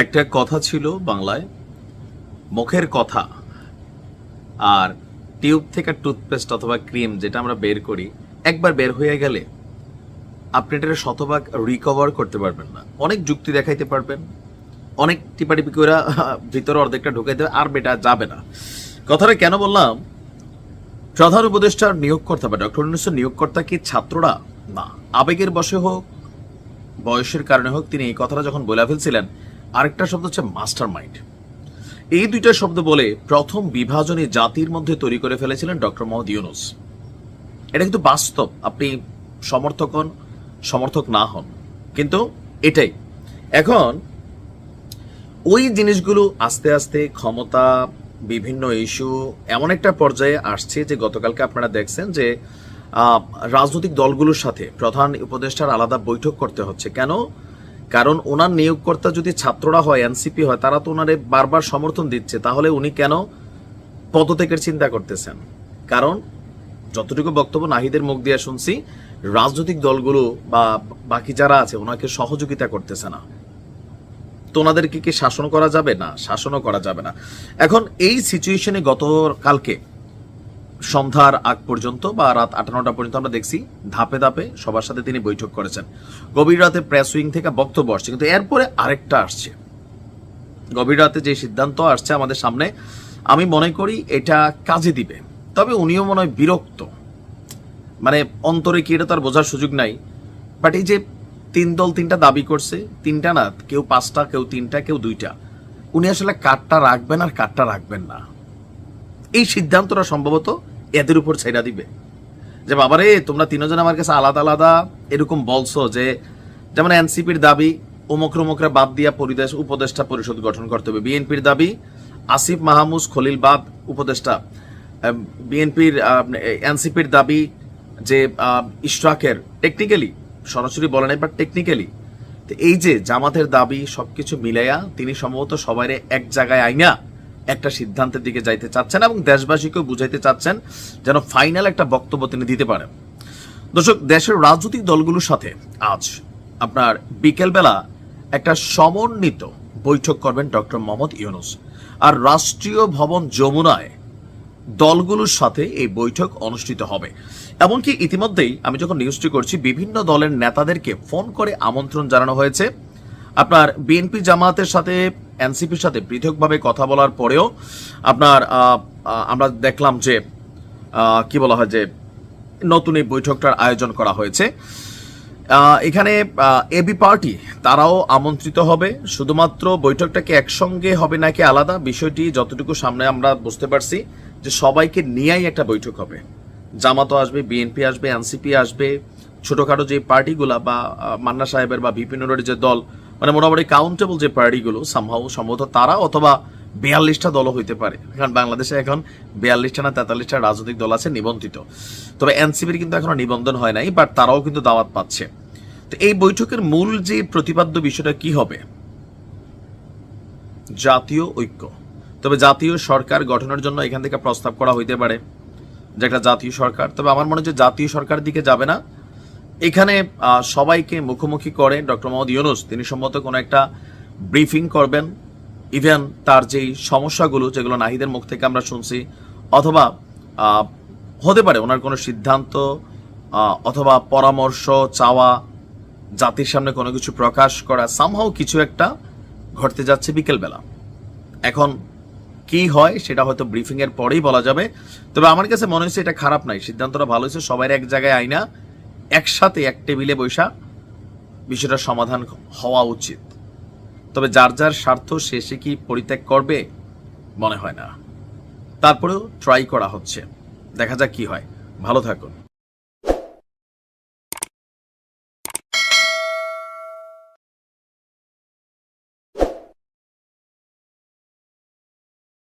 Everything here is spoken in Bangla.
একটা কথা ছিল বাংলায়, মুখের কথা। আর টিউব থেকে টুথপেস্ট অথবা ক্রিম যেটা আমরা বের করি, একবার বের হয়ে গেলে আপনি এটা শতভাগ রিকভার করতে পারবেন না। অনেক যুক্তি দেখাইতে পারবেন, অনেক টিপাটিপি করে ভিতরে অর্ধেকটা ঢুকাইতে আর বেটা যাবে না। কথাটা কেন বললাম? প্রধান উপদেষ্টার নিয়োগকর্তা বা ডক্টর ইউনুসের নিয়োগকর্তা কি ছাত্ররা? না। আবেগের বসে হোক, বয়সের কারণে হোক, তিনি এই কথাটা যখন বলে ফেলছিলেন আরেকটা শব্দ হচ্ছে মাস্টার মাইন্ড এই দুইটা শব্দ বলে প্রথম বিভাজনী জাতির মধ্যে তৈরি করে ফেলেছিলেন ডক্টর মোহাম্মদ ইউনুস। এটা কিন্তু বাস্তব। আপনি সমর্থক হন, সমর্থক না হন। কিন্তু এটাই। এখন, ওই জিনিসগুলো আস্তে আস্তে ক্ষমতা, বিভিন্ন ইস্যু, এমন একটা পর্যায়ে আসছে যে গতকালকে আপনারা দেখছেন যে রাজনৈতিক দলগুলোর সাথে প্রধান উপদেষ্টার আলাদা বৈঠক করতে হচ্ছে। কেন? কারণ ওনার নিয়োগকর্তা যদি ছাত্ররা হয়, এনসিপি হয়, তারা তো ওনারে বারবার সমর্থন দিচ্ছে। তাহলে উনি কেন পদত্যাগের চিন্তা করতেছেন? কারণ যতটুকু বক্তব্য নাহিদের মুখ দিয়ে শুনছি, রাজনৈতিক দলগুলো বা বাকি যারা আছে, ওনাকে সহযোগিতা করতেছে না। তো ওনাদেরকে কি শাসন করা যাবে? না, শাসনও করা যাবে না। এখন এই সিচুয়েশনে গতকালকে সন্ধ্যার আগ পর্যন্ত বা রাত আট নটা পর্যন্ত আমরা দেখছি ধাপে ধাপে সবার সাথে তিনি বৈঠক করেছেন। গভীর রাতে প্রেস উইং থেকে বক্তব্য আসছে, কিন্তু এরপরে আরেকটা আসছে। গভীর রাতে যে সিদ্ধান্ত আসছে আমাদের সামনে, আমি মনে করি এটা কাজে দিবে। তবে উনিও মনে হয় বিরক্ত। মানে অন্তরে কি এটা তার বোঝার সুযোগ নাই। বাট এই যে তিন দল তিনটা দাবি করছে, তিনটা না, কেউ পাঁচটা, কেউ তিনটা, কেউ দুইটা। উনি আসলে কাঠটা রাখবেন আর কাঠটা রাখবেন না। এই সিদ্ধান্তটা সম্ভবত এদের উপর ছেড়া দিবে। যে বাবারে, তোমরা তিনজন আমার কাছে আলাদা আলাদা এরকম বলছো যে, যেমন এনসিপির দাবি, অমুক রমুকরা বাদ দিয়া পরিদেশ, উপদেষ্টা পরিষদ গঠন করতে হবে। বিএনপির দাবি, আসিফ, মাহমুদ, খলিল বাদ, উপদেষ্টা। বিএনপির এনসিপির দাবি যে ইশরাকের টেকনিক্যালি সরাসরি বলে নাই বাট টেকনিক্যালি তো এই যে জামাতের দাবি সবকিছু মিলাইয়া, তিনি সম্ভবত সবাই এক জায়গায় আইনা একটা সিদ্ধান্তের দিকে যাইতে চাচ্ছেন এবং দেশবাসীকেও বুঝাইতে চাচ্ছেন যেন ফাইনাল একটা বক্তব্য তিনি দিতে পারেন। দর্শক, দেশের রাজনৈতিক দলগুলোর সাথে আজ আপনার বিকেলবেলা একটা সমন্বিত বৈঠক করবেন ডক্টর মোহাম্মদ ইউনুস। আর রাষ্ট্রীয় ভবন যমুনায় দলগুলোর সাথে এই বৈঠক অনুষ্ঠিত হবে। এমনকি ইতিমধ্যেই আমি যখন নিউজটি করছি, বিভিন্ন দলের নেতাদেরকে ফোন করে আমন্ত্রণ জানানো হয়েছে। আপনার বিএনপি জামাতের সাথে এনসিপির সাথে পৃথকভাবে কথা বলার পরেও আপনার আমরা দেখলাম যে কি বলা হয় যে, নতুন এই বৈঠকটার আয়োজন করা হয়েছে। এখানে এবি পার্টি, তারাও আমন্ত্রিত হবে। শুধুমাত্র বৈঠকটাকে একসঙ্গে হবে নাকি আলাদা, বিষয়টি যতটুকু সামনে আমরা বুঝতে পারছি যে সবাইকে নিয়েই একটা বৈঠক হবে। জামাতও আসবে, বিএনপি আসবে, এনসিপি আসবে। ছোটখাটো যে পার্টিগুলা বা মান্না সাহেবের বা বিপিনুরের যে দল মানে মোটামুটি কাউন্টেবল যে পার্টিগুলো সম্ভব সম্ভবত তারা অথবা বিয়াল্লিশটা দলও হইতে পারে। কারণ বাংলাদেশে এখন বিয়াল্লিশটা না তেতাল্লিশটা রাজনৈতিক দল আছে নিবন্ধিত। তবে এনসিপির কিন্তু এখনও নিবন্ধন হয় নাই বাট তারাও কিন্তু দাওয়াত পাচ্ছে। তো এই বৈঠকের মূল যে প্রতিপাদ্য বিষয়টা কি হবে? জাতীয় ঐক্য। তবে জাতীয় সরকার গঠনের জন্য এখান থেকে প্রস্তাব করা হইতে পারে, যে একটা জাতীয় সরকার। তবে আমার মনে যে জাতীয় সরকার দিকে যাবে না এখানে সবাইকে মুখোমুখি করে ডক্টর মোহাম্মদ ইউনুস। তিনি সম্ভবত কোনো একটা ব্রিফিং করবেন। ইভেন তার যেই সমস্যাগুলো, যেগুলো নাহিদের মুখ থেকে আমরা শুনছি, অথবা হতে পারে ওনার কোনো সিদ্ধান্ত অথবা পরামর্শ, চাওয়া, জাতির সামনে কোনো কিছু প্রকাশ করা সামহাও কিছু একটা ঘটতে যাচ্ছে বিকেলবেলা। এখন কি হয় সেটা হয়তো ব্রিফিংয়ের পরেই বলা যাবে। তবে আমার কাছে মনে হচ্ছে এটা খারাপ নাই সিদ্ধান্তটা ভালো হয়েছে। সবাই এক জায়গায় আইনা। একসাথে এক টেবিলে বৈশা বিষয়টা সমাধান হওয়া উচিত। তবে যার যার স্বার্থ শেষে কি পরিত্যাগ করবে, মনে হয় না। তারপরেও ট্রাই করা হচ্ছে। দেখা যাক কি হয়। ভালো থাকুন।